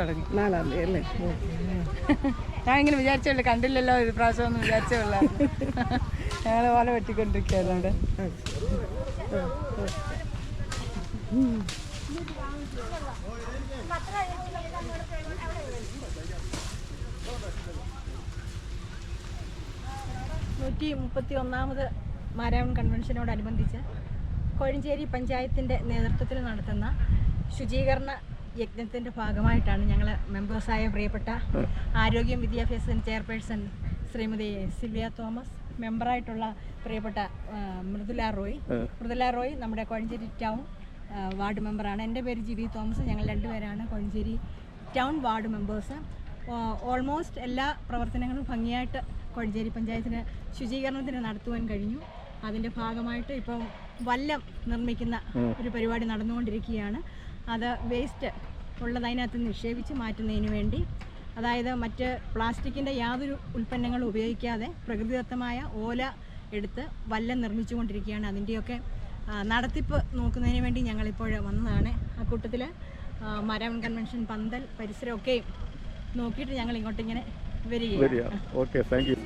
തുടങ്ങി നാലാം തീയതി അല്ലേ. ഞാൻ ഇങ്ങനെ വിചാരിച്ചല്ലേ കണ്ടില്ലല്ലോ ഒരു പ്രാവശ്യം ഒന്നും വിചാരിച്ചല്ല ഞങ്ങൾ പോലെ വെട്ടിക്കൊണ്ടിരിക്കുകയായിരുന്നു അവിടെ. നൂറ്റി മുപ്പത്തി ഒന്നാമത് മാരാവൺ കൺവെൻഷനോടനുബന്ധിച്ച് കോഴഞ്ചേരി പഞ്ചായത്തിന്റെ നേതൃത്വത്തിൽ നടത്തുന്ന ശുചീകരണ യജ്ഞത്തിന്റെ ഭാഗമായിട്ടാണ് ഞങ്ങൾ മെമ്പേഴ്സായ പ്രിയപ്പെട്ട ആരോഗ്യം വിദ്യാഭ്യാസ ചെയർപേഴ്സൺ ശ്രീമതി സിൽവിയ തോമസ് മെമ്പറായിട്ടുള്ള പ്രിയപ്പെട്ട മൃദുല റോയ്. മൃദുല റോയ് നമ്മുടെ കോഴഞ്ചേരി ടൗൺ വാർഡ് മെമ്പറാണ്. എന്റെ പേര് ജിബി തോമസ്. ഞങ്ങൾ രണ്ടുപേരാണ് Kozhencherry town ward members. Almost എല്ലാ പ്രവർത്തനങ്ങളും ഭംഗിയായിട്ട് കോഴഞ്ചേരി പഞ്ചായത്തിന് ശുചീകരണത്തിന് നടത്തുവാൻ കഴിഞ്ഞു. അതിന്റെ ഭാഗമായിട്ട് ഇപ്പം വല്ലം നിർമ്മിക്കുന്ന ഒരു പരിപാടി നടന്നുകൊണ്ടിരിക്കുകയാണ്. അത് വേസ്റ്റ് ഉള്ളത് അതിനകത്ത് നിക്ഷേപിച്ച് മാറ്റുന്നതിന് വേണ്ടി. അതായത് മറ്റ് പ്ലാസ്റ്റിക്കിന്റെ യാതൊരു ഉൽപ്പന്നങ്ങളും ഉപയോഗിക്കാതെ പ്രകൃതിദത്തമായ ഓല എടുത്ത് വല്ലം നിർമ്മിച്ചുകൊണ്ടിരിക്കുകയാണ്. അതിന്റെയൊക്കെ ആ, നടത്തിപ്പ് നോക്കുന്നതിന് വേണ്ടി ഞങ്ങളിപ്പോൾ വന്നതാണ്. ആ കൂട്ടത്തിൽ മരം കൺവെൻഷൻ പന്തൽ പരിസരമൊക്കെയും നോക്കിയിട്ട് ഞങ്ങൾ ഇങ്ങോട്ടിങ്ങനെ വരികയാണ്. വരിക. ഓക്കെ താങ്ക് യു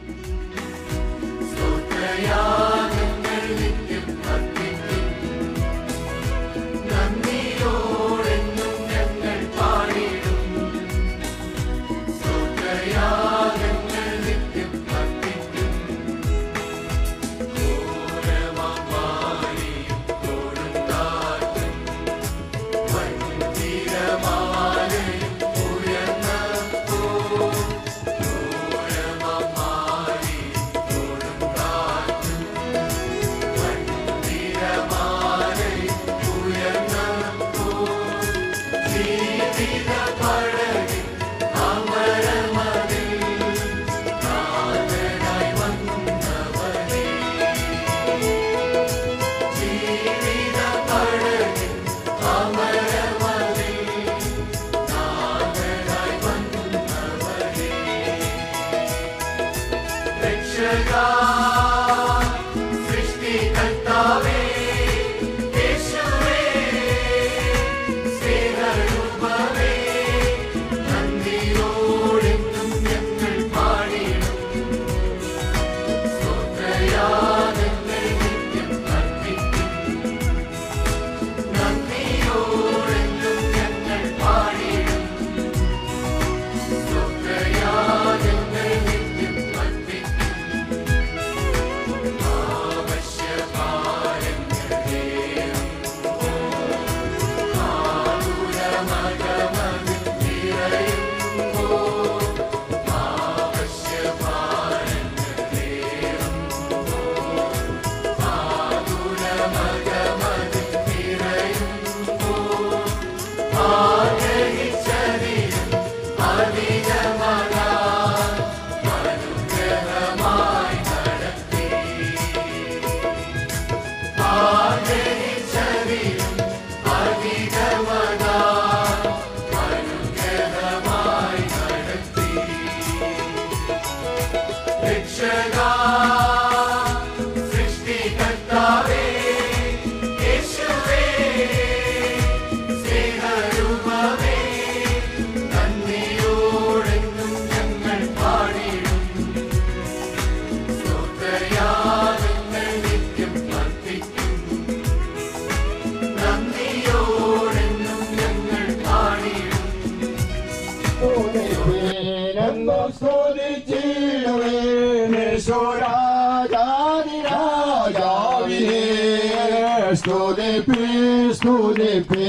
ಸೂರಿ ಪೇ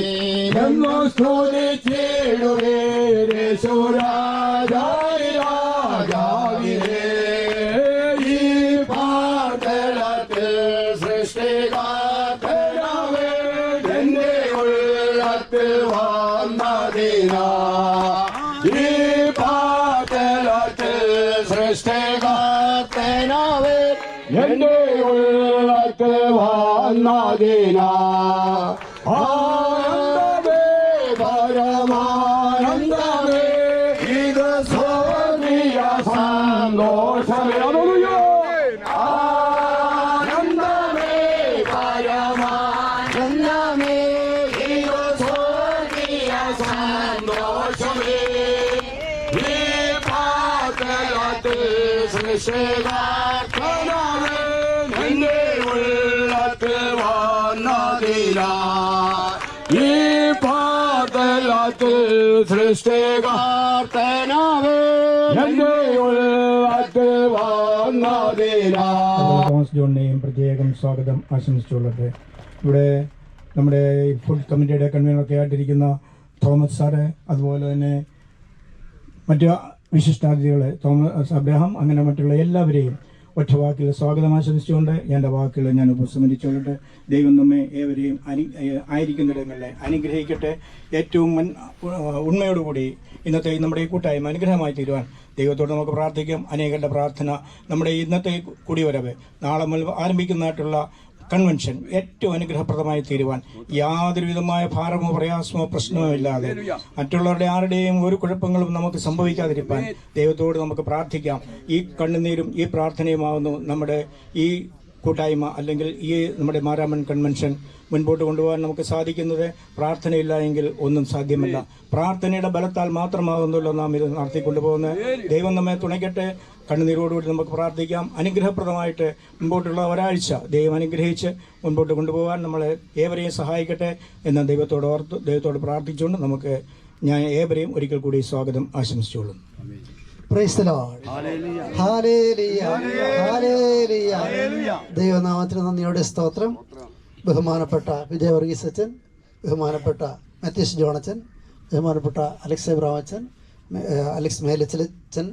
ನಮ್ಮ ಸೂರಿ ಚೇಳುರೆ ರೇ ಸುರ Nadina. എന്റെ ഈ പാതലത്തിൽ സൃഷ്ടികാർത്തനാവേ. എന്റെ ഉള്ളത്തിൽ വന്നതിനാ തോമസ് ജോണിനെയും പ്രത്യേകം സ്വാഗതം ആശംസിച്ചുള്ളത്. ഇവിടെ നമ്മുടെ ഫുഡ് കമ്മിറ്റിയുടെ കൺവീനറൊക്കെ ആയിട്ടിരിക്കുന്ന തോമസ് സാറ് അതുപോലെ തന്നെ മറ്റു വിശിഷ്ടാതിഥികളെ തോമസ് അബ്രഹാം അങ്ങനെ മറ്റുള്ള എല്ലാവരെയും ഒറ്റ വാക്കിൽ സ്വാഗതം ആശംസിച്ചുകൊണ്ട് എന്റെ വാക്കുകൾ ഞാൻ ഉപസംഹരിച്ചുകൊണ്ട് ദൈവം നമ്മെ ഏവരെയും അനു ആയിരിക്കുന്നിടങ്ങളെ അനുഗ്രഹിക്കട്ടെ. ഏറ്റവും മുൻ ഉണ്മയോടുകൂടി ഇന്നത്തെ നമ്മുടെ ഈ കൂട്ടായ്മ അനുഗ്രഹമായി തീരുവാൻ ദൈവത്തോട് നമുക്ക് പ്രാർത്ഥിക്കാം. അനേകരുടെ പ്രാർത്ഥന നമ്മുടെ ഇന്നത്തെ കൂടിവരവ് നാളെ മുതൽ ആരംഭിക്കുന്നതായിട്ടുള്ള കൺവെൻഷൻ ഏറ്റവും അനുഗ്രഹപ്രദമായി തീരുവാൻ യാതൊരു വിധമായ ഭാരമോ പ്രയാസമോ പ്രശ്നമോ ഇല്ലാതെ മറ്റുള്ളവരുടെ ആരുടെയും ഒരു കുഴപ്പങ്ങളും നമുക്ക് സംഭവിക്കാതിരിക്കാൻ ദൈവത്തോട് നമുക്ക് പ്രാർത്ഥിക്കാം. ഈ കണ്ണുനീരും ഈ പ്രാർത്ഥനയുമാവുന്നു നമ്മുടെ ഈ കൂട്ടായ്മ അല്ലെങ്കിൽ ഈ നമ്മുടെ മാരാമൻ കൺവെൻഷൻ മുൻപോട്ട് കൊണ്ടുപോകാൻ നമുക്ക് സാധിക്കുന്നത് പ്രാർത്ഥനയില്ല എങ്കിൽ ഒന്നും സാധ്യമല്ല. പ്രാർത്ഥനയുടെ ബലത്താൽ മാത്രമാകുന്നല്ലോ നാം ഇത് നടത്തിക്കൊണ്ടുപോകുന്നത്. ദൈവം നമ്മെ തുണയ്ക്കട്ടെ. കണ്ണുനീരോടുകൂടി നമുക്ക് പ്രാർത്ഥിക്കാം. അനുഗ്രഹപ്രദമായിട്ട് മുമ്പോട്ടുള്ള ഒരാഴ്ച ദൈവം അനുഗ്രഹിച്ച് മുൻപോട്ട് കൊണ്ടുപോകാൻ നമ്മളെ ഏവരെയും സഹായിക്കട്ടെ എന്ന് ദൈവത്തോട് ഓർത്ത് ദൈവത്തോട് പ്രാർത്ഥിച്ചുകൊണ്ട് നമുക്ക് ഞാൻ ഏവരെയും ഒരിക്കൽ കൂടി സ്വാഗതം ആശംസിച്ചോളും പ്രൈസ് ദൈവനാമത്തിന് നന്ദിയോടെ സ്തോത്രം. ബഹുമാനപ്പെട്ട വിജയവർഗീസ് അച്ഛൻ ബഹുമാനപ്പെട്ട മത്തീഷ് ജോണച്ചൻ ബഹുമാനപ്പെട്ട അലക്സ് എബ്രാമച്ചൻ അലക്സ് മേലച്ചലച്ചൻ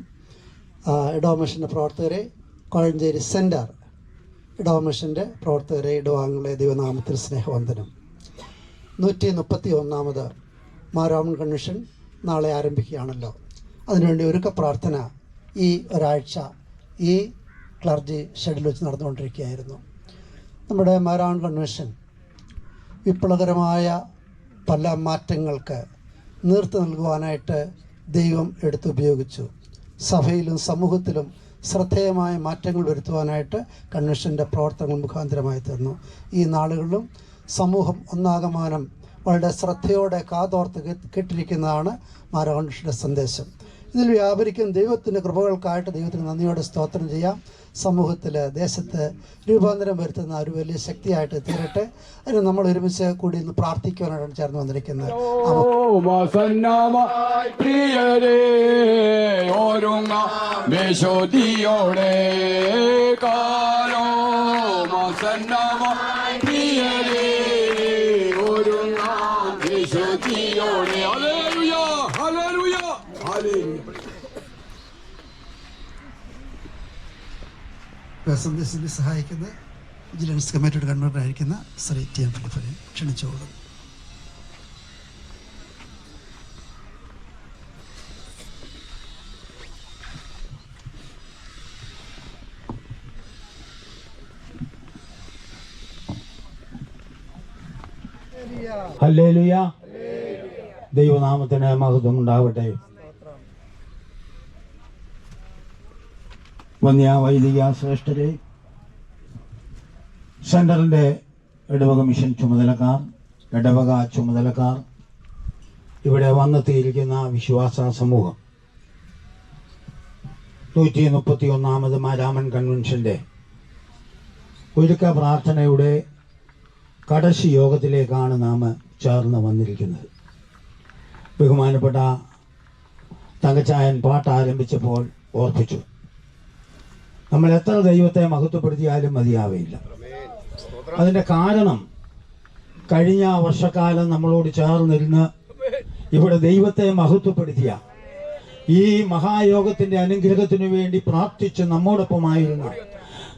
ഇടോമിഷന്റെ പ്രവർത്തകരെ കോഴഞ്ചേരി സെന്റർ ഇടോമിഷന്റെ പ്രവർത്തകരെ ഇടവാങ്ങളെ ദൈവനാമത്തിൽ സ്നേഹവന്ദനം. നൂറ്റി മുപ്പത്തി ഒന്നാമത് മാരാമൺ കൺവെൻഷൻ നാളെ ആരംഭിക്കുകയാണല്ലോ. അതിനുവേണ്ടി ഒരുക്ക പ്രാർത്ഥന ഈ ഒരാഴ്ച ഈ ക്ലർജി ഷെഡിൽ വെച്ച് നടന്നുകൊണ്ടിരിക്കുകയായിരുന്നു. നമ്മുടെ മാരാൺ കൺവെൻഷൻ വിപ്ലവകരമായ പല മാറ്റങ്ങൾക്ക് നീർത്തു നൽകുവാനായിട്ട് ദൈവം എടുത്തുപയോഗിച്ചു സഭയിലും സമൂഹത്തിലും ശ്രദ്ധേയമായ മാറ്റങ്ങൾ വരുത്തുവാനായിട്ട് കൺവെൻഷന്റെ പ്രവർത്തനങ്ങൾ മുഖാന്തരമായി തീർന്നു. ഈ നാളുകളിലും സമൂഹം ഒന്നാകമാനം വളരെ ശ്രദ്ധയോടെ കാതോർത്ത് കേട്ടിരിക്കുന്നതാണ് മാരാകണ്ഠയുടെ സന്ദേശം. ഇതിൽ വ്യാപരിക്കും ദൈവത്തിന്റെ കൃപകൾക്കായിട്ട് ദൈവത്തിന് നന്ദിയോടെ സ്തോത്രം ചെയ്യാം. സമൂഹത്തിൽ ദേശത്ത് രൂപാന്തരം വരുത്തുന്ന ഒരു വലിയ ശക്തിയായിട്ട് തീരട്ടെ. അതിന് നമ്മൾ ഒരുമിച്ച് കൂടി ഇന്ന് പ്രാർത്ഥിക്കുവാനാണ് ചേർന്ന് വന്നിരിക്കുന്നത്. സന്ദേശത്തിന് സഹായിക്കുന്ന വിജിലൻസ് കമ്മിറ്റിയുടെ കൺവീനറായിരിക്കുന്ന ശ്രീ ടി എം ഫിലിപ്പിനെ ക്ഷണിച്ചോളും. ഹല്ലേലൂയ ദൈവനാമത്തിന് മഹത്വം ഉണ്ടാവട്ടെ വന്യ വൈദിക ശ്രേഷ്ഠരെ സെന്ററിന്റെ ഇടവക മിഷൻ ചുമതലക്കാർ ഇടവക ചുമതലക്കാർ ഇവിടെ വന്നെത്തിയിരിക്കുന്ന വിശ്വാസ സമൂഹം. നൂറ്റി മുപ്പത്തി ഒന്നാമത് മാരാമൻ കൺവെൻഷന്റെ ഒരുക്ക പ്രാർത്ഥനയുടെ കടശി യോഗത്തിലേക്കാണ് നാം ചേർന്ന് വന്നിരിക്കുന്നത്. ബഹുമാനപ്പെട്ട തങ്കച്ചായൻ പാട്ട് ആരംഭിച്ചപ്പോൾ ഓർപ്പിച്ചു. നമ്മൾ എത്ര ദൈവത്തെ മഹത്വപ്പെടുത്തിയാലും മതിയാവില്ല. അതിന്റെ കാരണം കഴിഞ്ഞ വർഷക്കാലം നമ്മളോട് ചേർന്നിരുന്ന് ഇവിടെ ദൈവത്തെ മഹത്വപ്പെടുത്തിയ ഈ മഹായോഗത്തിന്റെ അനുഗ്രഹത്തിനു വേണ്ടി പ്രാർത്ഥിച്ച് നമ്മോടൊപ്പമായിരുന്ന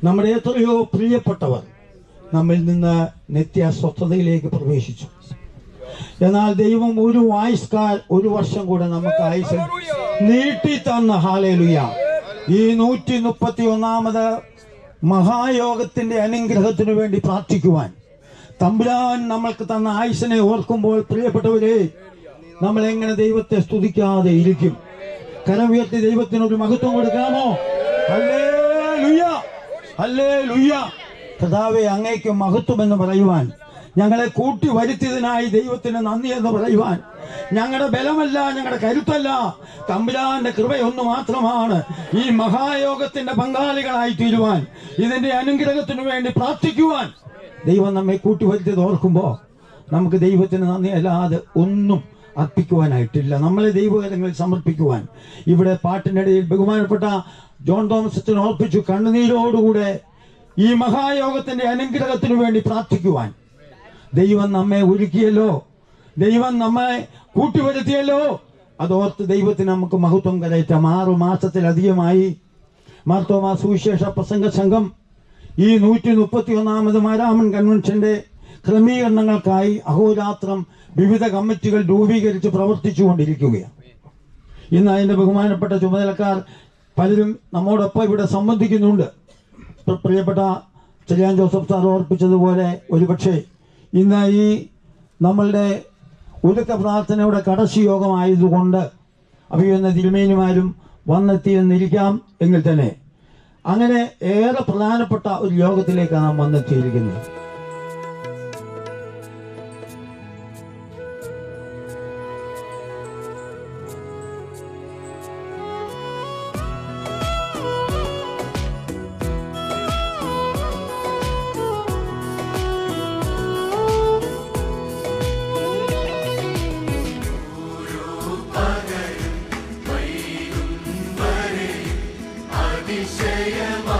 നമ്മുടെ എത്രയോ പ്രിയപ്പെട്ടവർ നമ്മിൽ നിന്ന് നിത്യ നിത്യസ്വസ്ഥതയിലേക്ക് പ്രവേശിച്ചു. എന്നാൽ ദൈവം ഒരു ആയുഷ്കാൽ ഒരു വർഷം കൂടെ നമുക്ക് ആയുസ് നീട്ടി തന്ന. ഹാലേലുയ. ഈ നൂറ്റി മുപ്പത്തി ഒന്നാമത് മഹായോഗത്തിന്റെ അനുഗ്രഹത്തിനു വേണ്ടി പ്രാർത്ഥിക്കുവാൻ. തമ്പുരാൻ നമ്മൾക്ക് തന്ന ആയുസിനെ ഓർക്കുമ്പോൾ പ്രിയപ്പെട്ടവരെ നമ്മൾ എങ്ങനെ ദൈവത്തെ സ്തുതിക്കാതെ ഇരിക്കും? കരം ഉയർത്തി ദൈവത്തിനൊരു മഹത്വം കൊടുക്കാമോ? അല്ലേ ലുയ്യ അല്ലേ ലുയ്യ കഥാവെ അങ്ങേക്ക് മഹത്വം എന്ന് പറയുവാൻ ഞങ്ങളെ കൂട്ടി വരുത്തിയതിനായി ദൈവത്തിന് നന്ദി എന്ന് പറയുവാൻ. ഞങ്ങളുടെ ബലമല്ല ഞങ്ങളുടെ കരുത്തല്ല. തമ്പുരാന്റെ കൃപയൊന്നു മാത്രമാണ് ഈ മഹായോഗത്തിന്റെ പങ്കാളികളായി തീരുവാൻ ഇതിന്റെ അനുഗ്രഹത്തിനു വേണ്ടി പ്രാർത്ഥിക്കുവാൻ. ദൈവം നമ്മെ കൂട്ടി വരുത്തിയത് ഓർക്കുമ്പോൾ നമുക്ക് ദൈവത്തിന് നന്ദി അല്ലാതെ ഒന്നും അർപ്പിക്കുവാനായിട്ടില്ല. നമ്മളെ ദൈവകരങ്ങളിൽ സമർപ്പിക്കുവാൻ. ഇവിടെ പാട്ടിനിടയിൽ ബഹുമാനപ്പെട്ട ജോൺ തോമസ് അച്ഛൻ ഓർപ്പിച്ചു കണ്ണുനീരോടുകൂടെ ഈ മഹായോഗത്തിന്റെ അനുഗ്രഹത്തിനു വേണ്ടി പ്രാർത്ഥിക്കുവാൻ. ദൈവം നമ്മെ ഒരുക്കിയല്ലോ. ദൈവം നമ്മെ കൂട്ടിവരുത്തിയല്ലോ. അതോർത്ത് ദൈവത്തിന് നമുക്ക് മഹത്വം കരയറ്റാം. ആറു മാസത്തിലധികമായി മാർത്തോമാ സുവിശേഷ പ്രസംഗ സംഘം ഈ നൂറ്റി മുപ്പത്തി ഒന്നാമത് മാരാമൻ കൺവെൻഷന്റെ ക്രമീകരണങ്ങൾക്കായി അഹോരാത്രം വിവിധ കമ്മിറ്റികൾ രൂപീകരിച്ച് പ്രവർത്തിച്ചുകൊണ്ടിരിക്കുകയാണ്. ഇന്ന് അതിന്റെ ബഹുമാനപ്പെട്ട ചുമതലക്കാർ പലരും നമ്മോടൊപ്പം ഇവിടെ സംബന്ധിക്കുന്നുണ്ട്. പ്രിയപ്പെട്ട ചെറിയാൻ ജോസഫ് സാർ ഓർപ്പിച്ചതുപോലെ ഒരുപക്ഷെ ഇന്ന് ഈ നമ്മളുടെ ഒരുക്ക പ്രാർത്ഥനയുടെ കടശി യോഗമായതുകൊണ്ട് അഭിയുന്ന തിരുമേനിമാരും വന്നെത്തിയെന്നിരിക്കാം എങ്കിൽ തന്നെ. അങ്ങനെ ഏറെ പ്രധാനപ്പെട്ട ഒരു യോഗത്തിലേക്കാണ് നാം വന്നെത്തിയിരിക്കുന്നത് Say saying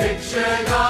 Picture. God.